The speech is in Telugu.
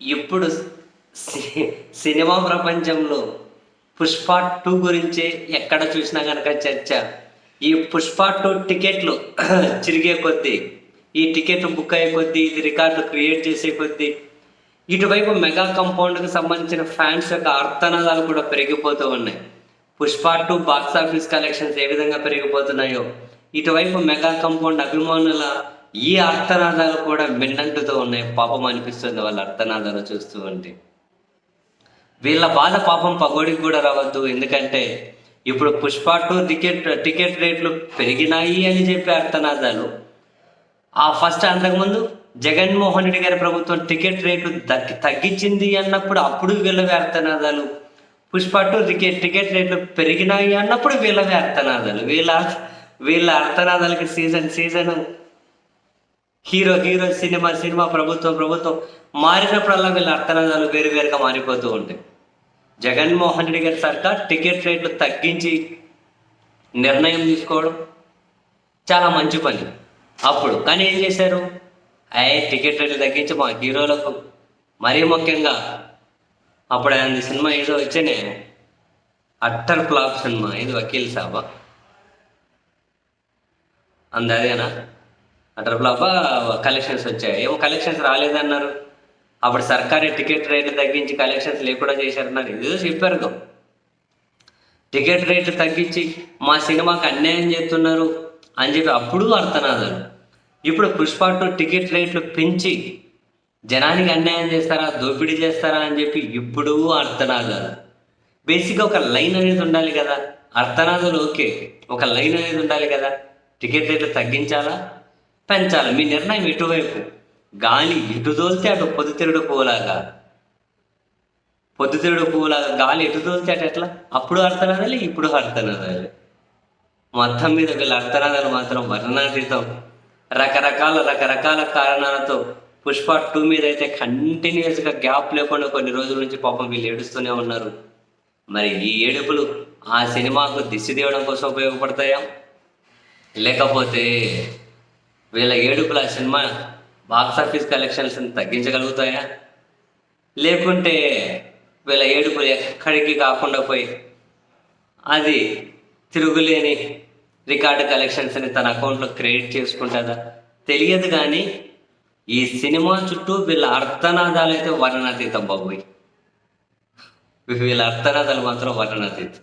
ఇప్పుడు సి- సినిమా ప్రపంచంలో పుష్ప టూ గురించి ఎక్కడ చూసినా కనుక చర్చ. ఈ పుష్ప టూ టికెట్లు చిరిగే కొద్దీ ఈ టికెట్ బుక్ అయ్యే కొద్దీ ఇది రికార్డు క్రియేట్ చేసే కొద్దీ ఇటువైపు మెగా కంపౌండ్కి సంబంధించిన ఫ్యాన్స్ యొక్క అర్థనాదాలు కూడా పెరిగిపోతూ ఉన్నాయి. Pushpa two box office collections ఏ విధంగా పెరిగిపోతున్నాయో ఇటువైపు మెగా కంపౌండ్ అభిమానుల ఈ అర్థనాదాలు కూడా మిన్నంటుతో ఉన్నాయి. పాపం అనిపిస్తుంది వాళ్ళ అర్థనాదాలు చూస్తూ ఉంటే. వీళ్ళ బాధ పాపం పగోడికి కూడా రావద్దు. ఎందుకంటే ఇప్పుడు పుష్ప టూ టికెట్ టికెట్ రేట్లు పెరిగినాయి అని చెప్పి అర్థనాదాలు ఆ ఫస్ట్ అంతకుముందు జగన్మోహన్ రెడ్డి గారి ప్రభుత్వం టికెట్ రేట్లు తగ్గి తగ్గించింది అన్నప్పుడు అప్పుడు వీళ్ళవి అర్థనాదాలు పుష్ప టూ టికెట్ టికెట్ రేట్లు పెరిగినాయి అన్నప్పుడు వీళ్ళవి అర్థనాదాలు వీళ్ళ వీళ్ళ అర్థనాదాలకి season season hero hero cinema cinema ప్రభుత్వం ప్రభుత్వం మారినప్పుడల్లా వీళ్ళ అర్థనాదాలు వేరు వేరుగా మారిపోతూ ఉంటాయి. జగన్మోహన్ రెడ్డి గారి సర్కార్ టికెట్ రేట్లు తగ్గించి నిర్ణయం తీసుకోవడం చాలా మంచి పని. అప్పుడు కానీ ఏం చేశారు? అయ్యే టికెట్ రేట్లు తగ్గించి మా హీరోలకు మరీ ముఖ్యంగా అప్పుడు ఆయన సినిమా ఏదో వచ్చేనే అట్టర్ ఫ్లాప్ సినిమా ఇది వకీల్ సాబా. అంద అదేనా? అంటారు ఫ్లాపా కలెక్షన్స్ వచ్చాయి. ఏమో కలెక్షన్స్ రాలేదన్నారు. అప్పుడు సర్కారీ టికెట్ రేట్లు తగ్గించి కలెక్షన్స్ లేకుండా చేశారన్నారు. ఏదో చెప్పారు టికెట్ రేట్లు తగ్గించి మా సినిమాకి అన్యాయం చేస్తున్నారు అని చెప్పి అప్పుడు అర్థనాదారు. ఇప్పుడు పుష్ప టూ టికెట్ రేట్లు పెంచి జనానికి అన్యాయం చేస్తారా దోపిడీ చేస్తారా అని చెప్పి ఇప్పుడు అర్థనాదారు. బేసిక్గా ఒక లైన్ అనేది ఉండాలి కదా. అర్థనాదాలు ఓకే. ఒక లైన్ అనేది ఉండాలి కదా. టికెట్ రేట్లు తగ్గించాలా? పెంచాలి. మీ నిర్ణయం ఇటువైపు. గాలి ఎటు తోలితే అటు పొద్దుతిరుడు పువ్వులాగా. పొద్దుతిరుడు పువ్వులాగా గాలి ఎటు తోలితే అటు ఎట్లా? అప్పుడు అర్థనాదాలి ఇప్పుడు అర్థనాదాలి. మొత్తం మీద వీళ్ళ అర్థనాదాలు మాత్రం వర్ణనాతీతం. రకరకాల రకరకాల కారణాలతో పుష్ప టూ మీద అయితే కంటిన్యూస్గా గ్యాప్ లేకుండా కొన్ని రోజుల నుంచి పాపం వీళ్ళు ఏడుస్తూనే ఉన్నారు. మరి ఈ ఏడుపులు ఆ సినిమాకు దిశ తీయడం కోసం ఉపయోగపడతాయా? లేకపోతే వీళ్ళ ఏడుపుల ఆ సినిమా బాక్స్ ఆఫీస్ కలెక్షన్స్ తగ్గించగలుగుతాయా? లేకుంటే వీళ్ళ ఏడుపులు ఎక్కడికి కాకుండా పోయి అది తిరుగులేని రికార్డు కలెక్షన్స్ని తన అకౌంట్లో క్రెడిట్ చేసుకుంటుందా? తెలియదు కానీ ఈ సినిమా చుట్టూ వీళ్ళ అర్థనాదాలు అయితే వర్ణనాతీతం బాబోయ్. వీళ్ళ అర్థనాదాలు మాత్రం వర్ణనాతీతం.